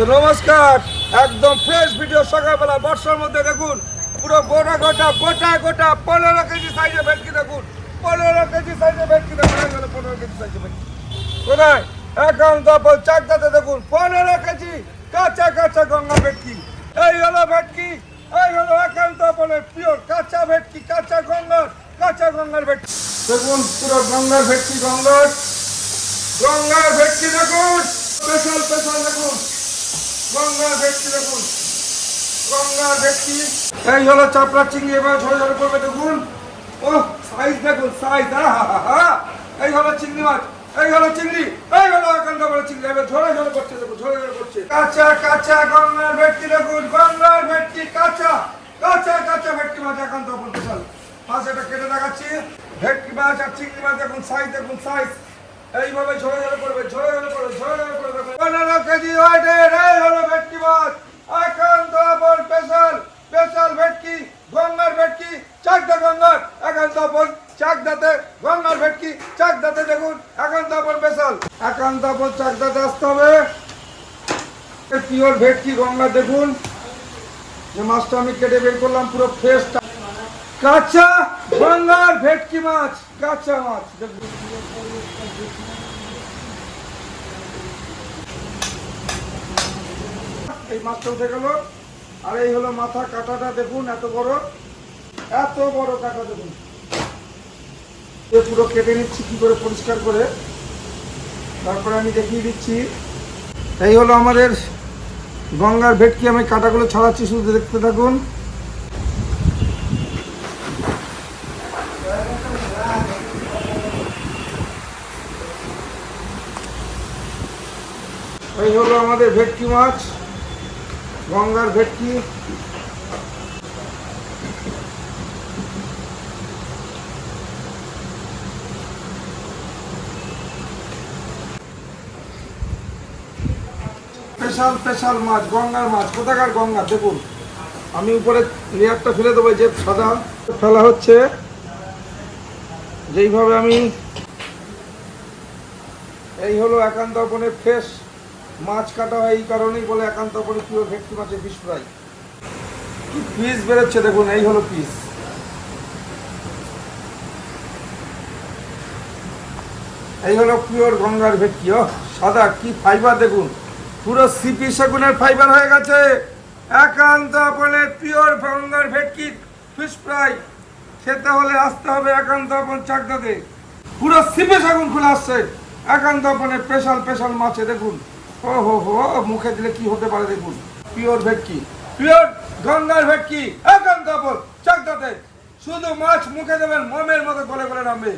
তো নমস্কার, একদম ফ্রেশ ভিডিও সকালবেলা বর্ষার মধ্যে দেখুন, পুরো গোটা গোটা গোটা গোটা পনেরো কেজি সাইজে ভেটকি দেখুন, পনেরো কেজি সাইজে ভেটকি দেখুন পনেরো কেজি সাইজে ভেটকি। কোথায়? এখন তারপর চাকদাতে দেখুন, পনেরো কেজি কাঁচা কাঁচা গঙ্গা ভেটকি। এই হলো ভেটকি, এই হলো একান্ত বলে পিওর কাঁচা ভেটকি, কাঁচা গঙ্গার কাঁচা গঙ্গার ভেটকি। দেখুন, পুরো গঙ্গার ভেটকি গঙ্গার গঙ্গার ভেটকি দেখুন। স্পেশাল স্পেশাল দেখুন। গঙ্গার ভেটকি দেখুন। গঙ্গার ভেটকি এই হলো চাপড়া চিংড়ি, এবার ঝরে ঝরে করবে দেখুন। ও সাইজ দেখুন সাইজ এই হলো চিংড়ি মাছ, এই হলো চিংড়ি, এই হলো আকান্ত বলে চিংড়ি। এবার ঝরে ঝরে করছে দেখুন, ঝরে ঝরে করছে কাঁচা কাঁচা গঙ্গার ভেটকি দেখুন, গঙ্গার ভেটকি, কাঁচা কাঁচা কাঁচা ভেটকি মাছ একান্ত বলতে মাছ এটা কেটে দেখাচ্ছি। ভেটকি মাছ আর চিংড়ি মাছ দেখুন সাইজ দেখুন সাইজ এইভাবে ঝরে ঝরে করবে ঝরে ঝরে করবে ঝরে ঝরে করবে পনেরো কেজি ওয়েটের এই হলো ভেটকি মাছ একান্ত আপন স্পেশাল স্পেশাল ভেটকি গঙ্গার ভেটকি চাকদা গঙ্গার একান্ত আপন চাকদাতে গঙ্গার ভেটকি, চাকদাতে দেখুন চাকদাতে আসতে হবে। পিওর ভেটকি গঙ্গা দেখুন। যে মাছটা আমি কেটে বের করলাম, পুরো ফ্রেশ কাঁচা গঙ্গার ভেটকি মাছ, কাঁচা মাছ, দেখুন। এই মাছটা উঠে গেল আর এই হলো মাথা কাটাটা দেখুন, এত বড়। এত বড় কাটা দেখুন। এ পুরো কেটে নিচ্ছি, কি করে পরিষ্কার করে, তারপরে আমি দেখিয়ে দিচ্ছি। এই হলো আমাদের গঙ্গার ভেটকি, আমি কাটাগুলো ছাড়াচ্ছি, শুধু দেখতে থাকুন। এই হলো আমাদের ভেটকি মাছ, গঙ্গার ভেটকি। স্পেশাল স্পেশাল মাছ, গঙ্গার মাছ। কোথাকার গঙ্গা? দেখুন। আমি উপরে লেয়ারটা ফেলে দেবো যে সাদা। ফেলা হচ্ছে। যেইভাবে আমি এই হলো একান্ত বনের ফ্রেশ মাছ কাটা হয়, এই কারণেই বলে একান্ত বনে পিওর ভেটকি মাছের ফিশ ফ্রাই কি পিস বেরোচ্ছে দেখুন, এই হলো পিস এই হলো পিওর গঙ্গার ভেটকি, ও, সাদা, কি ফাইবার দেখুন। পুরো সিপি সেগুনের ফাইবার হয়ে গেছে। একান্ত আপনের পিওর গঙ্গার ভেটকি ফিশ ফ্রাই। খেতে হলে আসতে হবে একান্ত আপন চাকদাতে। পুরো সিপি সেগুন খুলে আসছে। একান্ত আপনের স্পেশাল স্পেশাল মাছে দেখুন। ও হো হো, মুখে দিলে কি হতে পারে দেখুন। পিওর ভেটকি। পিওর গঙ্গার ভেটকি। একান্ত আপন চাকদাতে। শুধু মাছ মুখে দেবেন, মমের মতো গলে গলে নামবে।